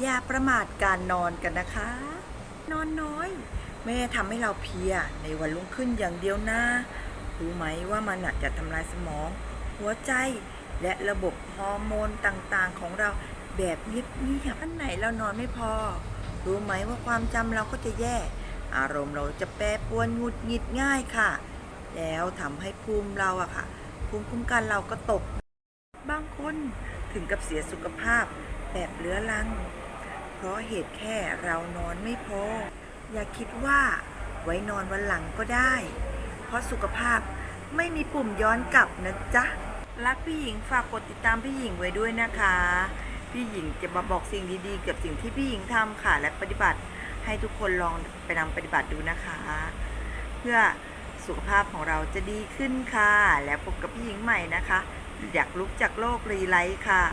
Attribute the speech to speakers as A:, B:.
A: อย่าประมาทการนอนกันนะคะ นอนน้อย ไม่ได้ทำให้เราเพียในวันรุ่งขึ้นอย่างเดียวนะรู้ไหมว่ามันอาจจะทำลายสมอง หัวใจและระบบฮอร์โมนต่างๆ ของเราแบบเงียบๆอันไหนเรานอนไม่พอ รู้ไหมว่าความจำเราก็จะแย่ อารมณ์เราจะแปรปรวนหงุดหงิดง่ายค่ะ แล้วทำให้ภูมิเราอะค่ะ ภูมิคุ้มกันเราก็ตก บางคนถึงกับเสียสุขภาพแบบเรื้อรัง เพราะเหตุแค่เรานอนไม่พอ อย่าคิดว่าไว้นอนวันหลังก็ได้ เพราะสุขภาพไม่มีปุ่มย้อนกลับนะจ๊ะ รักพี่หญิงฝากกดติดตามพี่หญิงไว้ด้วยนะคะ พี่หญิงจะมาบอกสิ่งดีๆ เกี่ยวกับสิ่งที่พี่หญิงทำค่ะ และปฏิบัติให้ทุกคนลองไปนำปฏิบัติดูนะคะ เพื่อสุขภาพของเราจะดีขึ้นค่ะ แล้วพบกับพี่หญิงใหม่นะคะ อยากลุกจากโลกรีไลท์ค่ะ